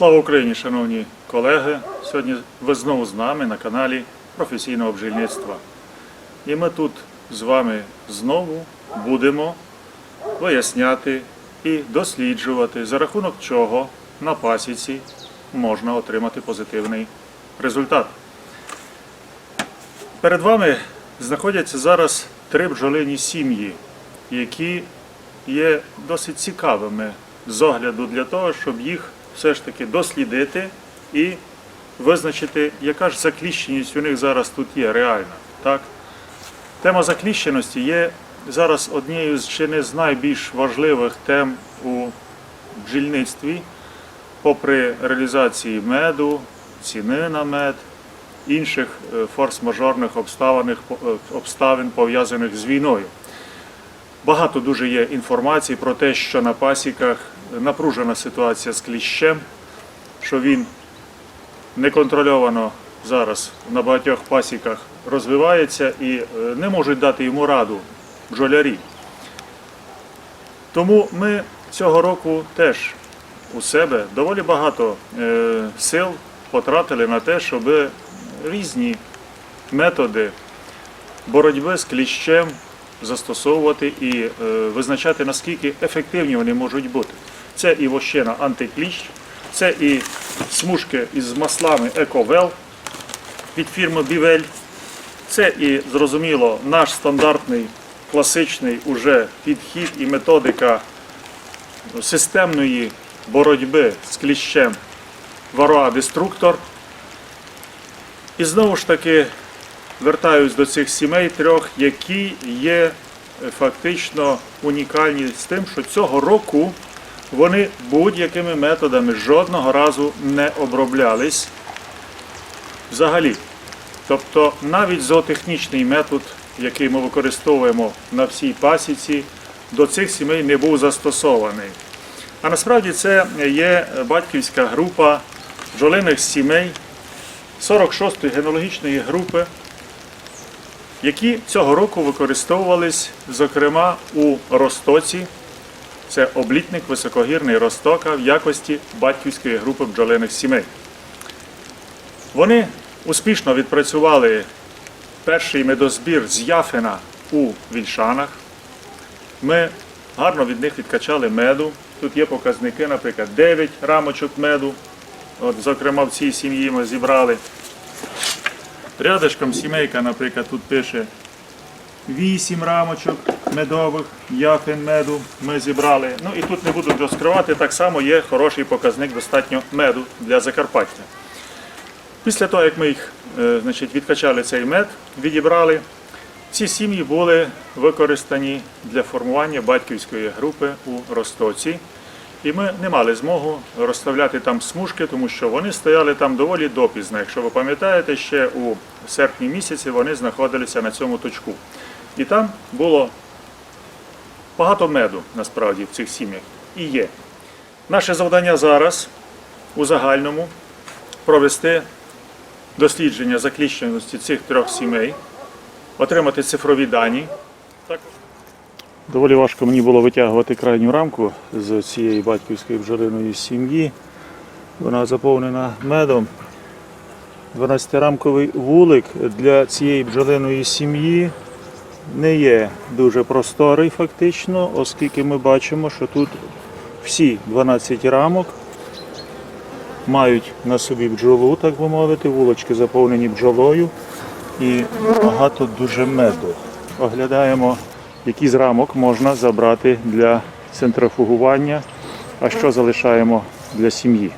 Слава Україні, шановні колеги! Сьогодні ви знову з нами на каналі професійного бджільництва. І ми тут з вами знову будемо виясняти і досліджувати, за рахунок чого на пасіці можна отримати позитивний результат. Перед вами знаходяться зараз три бджолині сім'ї, які є досить цікавими з огляду для того, щоб їх все ж таки дослідити і визначити, яка ж закліщеність у них зараз тут є реальна. Так? Тема закліщеності є зараз однією з чи не з найбільш важливих тем у бджільництві, попри реалізації меду, ціни на мед, інших е, форс-мажорних обставин, обставин пов'язаних з війною. Багато дуже є інформації про те, що на пасіках напружена ситуація з кліщем, що він неконтрольовано зараз на багатьох пасіках розвивається і е, не можуть дати йому раду бджолярі. Тому ми цього року теж у себе доволі багато е, сил потратили на те, щоб різні методи боротьби з кліщем застосовувати і е, визначати, наскільки ефективні вони можуть бути. Це і вощина антикліщ, це і смужки із маслами Ековел від фірми Бівель. Це і, зрозуміло, наш стандартний класичний уже підхід і методика системної боротьби з кліщем Вароа Деструктор. І знову ж таки вертаюсь до цих сімей трьох, які є е, фактично унікальні з тим, що цього року вони будь-якими методами жодного разу не оброблялись взагалі. Тобто навіть зоотехнічний метод, який ми використовуємо на всій пасіці, до цих сімей не був застосований. А насправді це є батьківська група бджолиних сімей 46-ї генеалогічної групи, які цього року використовувались, зокрема, у Ростоці. Це облітник високогірний Ростока в якості батьківської групи бджолиних сімей. Вони успішно відпрацювали перший медозбір з Яфина у Вільшанах. Ми гарно від них відкачали меду. Тут є показники, наприклад, 9 рамочок меду. От, зокрема, в цій сім'ї ми зібрали. Рядишком сімейка, наприклад, тут пише 8 рамочок медових, яфин меду ми зібрали. Ну і тут не буду розкривати, так само є хороший показник достатньо меду для Закарпаття. Після того, як ми їх е, значить, відкачали цей мед, відібрали, ці сім'ї були використані для формування батьківської групи у Ростоці. І ми не мали змогу розставляти там смужки, тому що вони стояли там доволі допізно. Якщо ви пам'ятаєте, ще у серпні місяці вони знаходилися на цьому точку. І там було багато меду насправді в цих сім'ях і є. Наше завдання зараз у загальному провести дослідження закліщеності цих трьох сімей, отримати цифрові дані. Доволі важко мені було витягувати крайню рамку з цієї батьківської бджолиної сім'ї. Вона заповнена медом. 12-рамковий вулик для цієї бджолиної сім'ї не є дуже просторий фактично, оскільки ми бачимо, що тут всі 12 рамок мають на собі бджолу, так би мовити, вулочки заповнені бджолою і багато дуже меду. Оглядаємо, які з рамок можна забрати для центрофугування, а що залишаємо для сім'ї.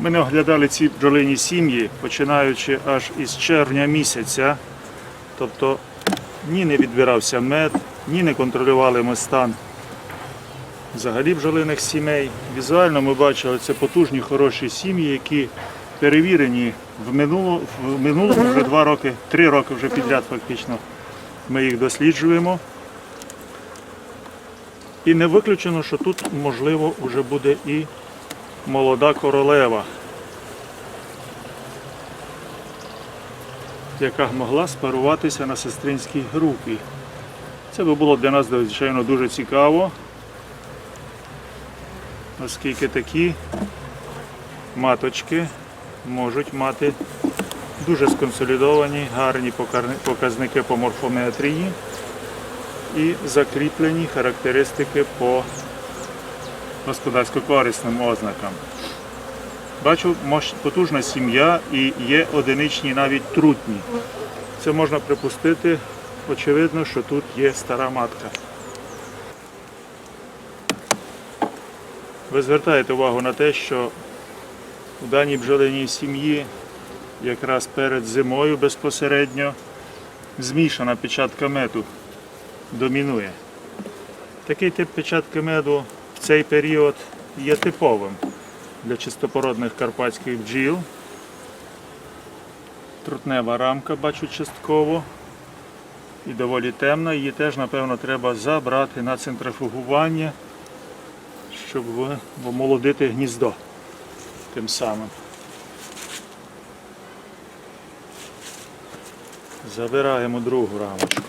Ми не оглядали ці бджолині сім'ї, починаючи аж із червня місяця. Тобто ні не відбирався мед, ні не контролювали ми стан взагалі бджолиних сімей. Візуально ми бачили це потужні хороші сім'ї, які перевірені в минулому, в минулому вже два роки, три роки вже підряд фактично. Ми їх досліджуємо. І не виключено, що тут можливо вже буде і молода королева, яка могла спаруватися на сестринській групі. Це би було для нас, звичайно, дуже цікаво, оскільки такі маточки можуть мати дуже сконсолідовані, гарні показники по морфометрії і закріплені характеристики по господарсько-корисним ознакам. Бачу, потужна сім'я і є одиничні навіть трутні. Це можна припустити, очевидно, що тут є стара матка. Ви звертаєте увагу на те, що у даній бджолиній сім'ї якраз перед зимою безпосередньо змішана печатка меду домінує. Такий тип печатки меду в цей період є типовим для чистопородних карпатських бджіл. Трутнева рамка бачу частково і доволі темна. Її теж, напевно, треба забрати на центрифугування, щоб омолодити гніздо тим самим. Забираємо другу рамочку.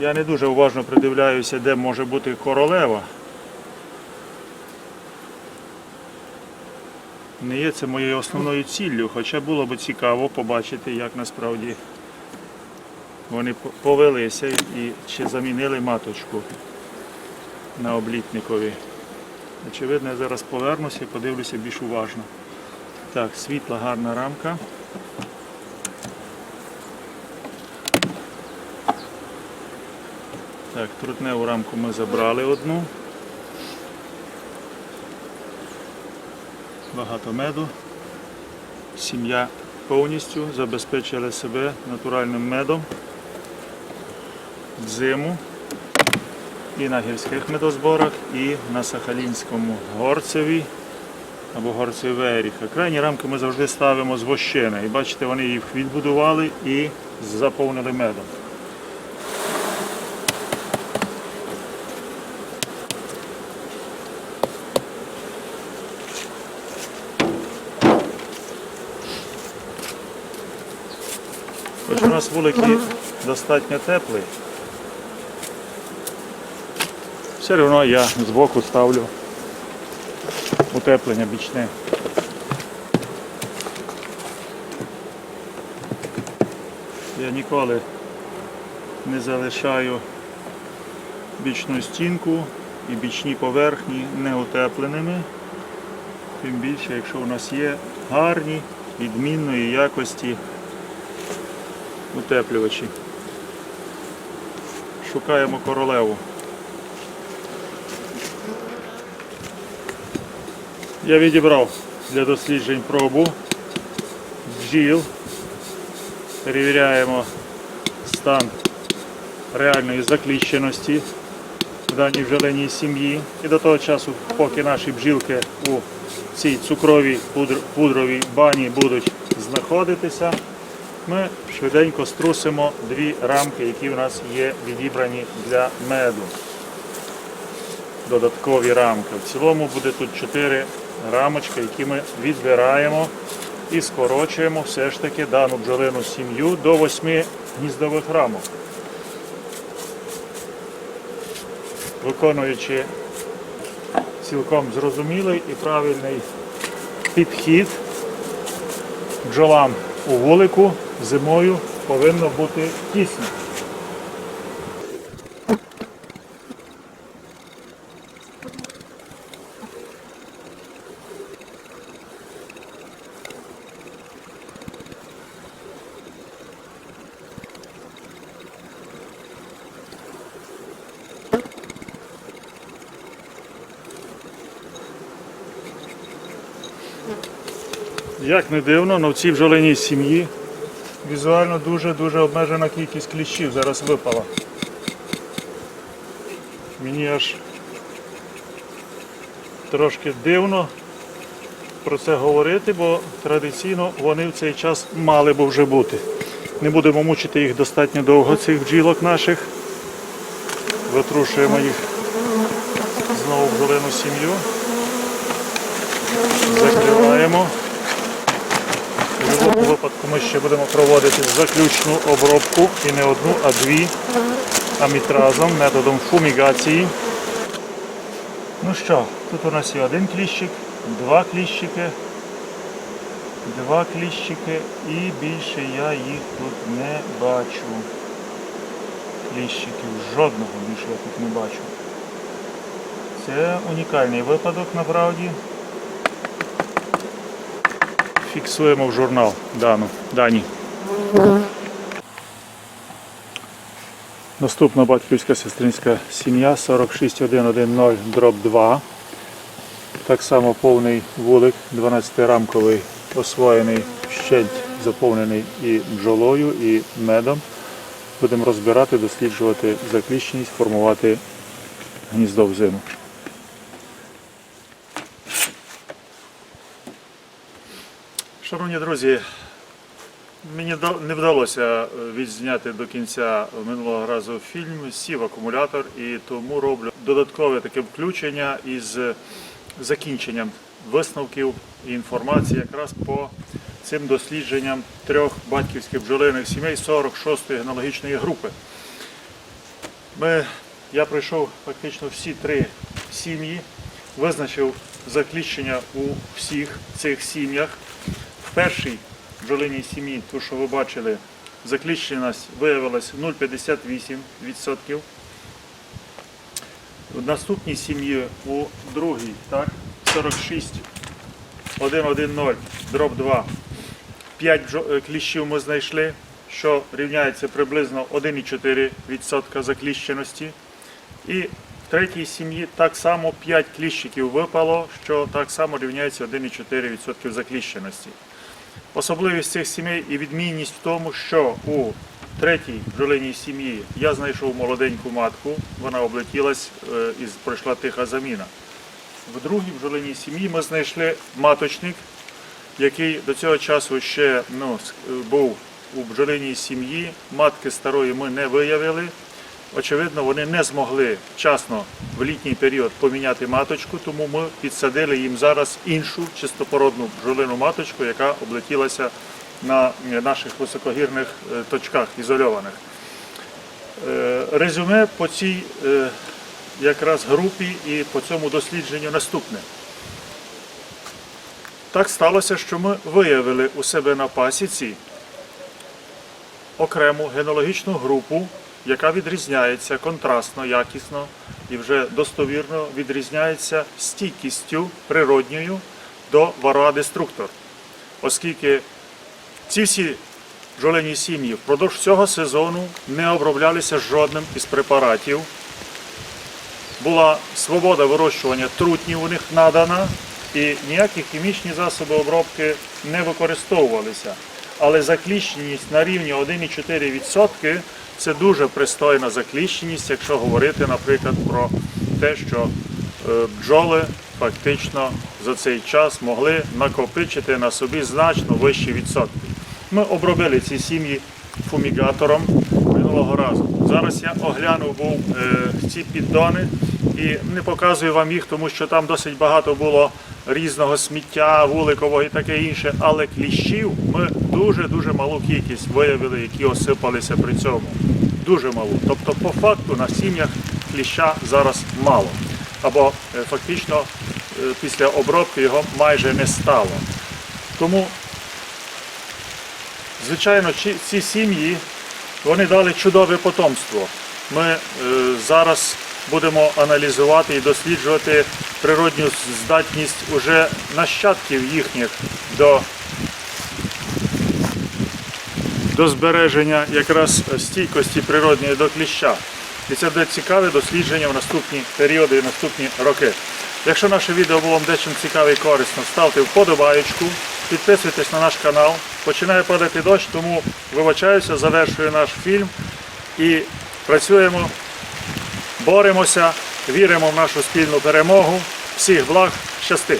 Я не дуже уважно придивляюся, де може бути королева. Не є це моєю основною ціллю, хоча було б цікаво побачити, як насправді вони повелися і чи замінили маточку на облітникові. Очевидно, я зараз повернуся і подивлюся більш уважно. Так, світла гарна рамка. Так, трутневу рамку ми забрали одну. Багато меду. Сім'я повністю забезпечила себе натуральним медом в зиму і на гірських медозборах, і на Сахалінському горцеві або горцеві Веріха. Крайні рамки ми завжди ставимо з вощини. І бачите, вони їх відбудували і заповнили медом. У нас вулики достатньо теплий. Все одно я збоку ставлю утеплення бічне. Я ніколи не залишаю бічну стінку і бічні поверхні неутепленими. Тим більше, якщо у нас є гарні, відмінної якості утеплювачі. Шукаємо королеву. Я відібрав для досліджень пробу бджіл. Перевіряємо стан реальної закліщеності в даній бджолиній сім'ї. І до того часу, поки наші бджілки у цій цукровій пудр- пудровій бані будуть знаходитися, ми швиденько струсимо дві рамки, які у нас є відібрані для меду. Додаткові рамки. В цілому буде тут чотири рамочки, які ми відбираємо і скорочуємо все ж таки дану бджолину сім'ю до восьми гніздових рамок. Виконуючи цілком зрозумілий і правильний підхід бджолам у вулику зимою повинно бути тісно. Як не дивно, але в цій бджолиній сім'ї візуально дуже-дуже обмежена кількість кліщів зараз випала. Мені аж трошки дивно про це говорити, бо традиційно вони в цей час мали б вже бути. Не будемо мучити їх достатньо довго, цих бджілок наших. Витрушуємо їх знову в бджолину сім'ю. Закриваємо. В випадку ми ще будемо проводити заключну обробку і не одну, а дві амітразом методом фумігації. Ну що, тут у нас є один кліщик, два кліщики, два кліщики і більше я їх тут не бачу. Кліщиків жодного більше я тут не бачу. Це унікальний випадок насправді. Фіксуємо в журнал дану, дані. Наступна батьківська сестринська сім'я 46110 дроб 2. Так само повний вулик, 12-рамковий, освоєний, щель заповнений і бджолою, і медом. Будемо розбирати, досліджувати закліщеність, формувати гніздо в зиму. Шановні друзі, Мені не вдалося е, відзняти до кінця минулого разу фільм, сів акумулятор, і тому роблю додаткове таке включення із закінченням висновків і інформації якраз по цим дослідженням трьох батьківських бджолиних сімей 46-ї генеалогічної групи. Ми, я пройшов фактично всі три сім'ї, визначив закліщення у всіх цих сім'ях. Першій бджолиній сім'ї, ту, що ви бачили, закліщеність виявилась 0,58%. В наступній сім'ї у другій, так, 46, 1,1,0, дроб 2. 5 е, кліщів ми знайшли, що рівняється приблизно 1,4% закліщеності. І в третій сім'ї так само 5 кліщиків випало, що так само рівняється 1,4% закліщеності. Особливість цих сімей і відмінність в тому, що у третій бджолиній сім'ї я знайшов молоденьку матку, вона облетілась е, і пройшла тиха заміна. В другій бджолиній сім'ї ми знайшли маточник, який до цього часу ще ну, е, був у бджолиній сім'ї. Матки старої ми не виявили. Очевидно, вони не змогли вчасно в літній період поміняти маточку, тому ми підсадили їм зараз іншу чистопородну бджолину маточку, яка облетілася на е, наших високогірних е, точках ізольованих. Е, Резюме по цій якраз групі і по цьому дослідженню наступне. Так сталося, що ми виявили у себе на пасіці окрему генеалогічну групу, яка відрізняється контрастно, якісно і вже достовірно відрізняється стійкістю природньою до вароа-деструктор. Оскільки ці всі бджолині сім'ї впродовж цього сезону не оброблялися жодним із препаратів. Була свобода вирощування трутнів у них надана, і ніякі хімічні засоби обробки не використовувалися. Але закліщеність на рівні 1,4% це дуже пристойна закліщеність, якщо говорити, наприклад, про те, що е, бджоли фактично за цей час могли накопичити на собі значно вищі відсотки. Ми обробили ці сім'ї фумігатором минулого разу. Зараз я оглянув був е, ці піддони і не показую вам їх, тому що там досить багато було різного сміття, вуликового і таке інше. Але кліщів ми дуже-дуже малу кількість виявили, які осипалися при цьому. Дуже малу. Тобто, по факту на сім'ях кліща зараз мало. Або е, фактично е, після обробки його майже не стало. Тому Звичайно, ці сім'ї вони дали чудове потомство. Ми е, зараз будемо аналізувати і досліджувати природню здатність уже нащадків їхніх до, до збереження якраз стійкості природньої до кліща. І це буде цікаве дослідження в наступні періоди і наступні роки. Якщо наше відео було вам дечим цікаве і корисно, ставте вподобаєчку, підписуйтесь на наш канал. Починає падати дощ, тому вибачаюся, завершую наш фільм і працюємо, боремося, віримо в нашу спільну перемогу. Всіх благ, щасти!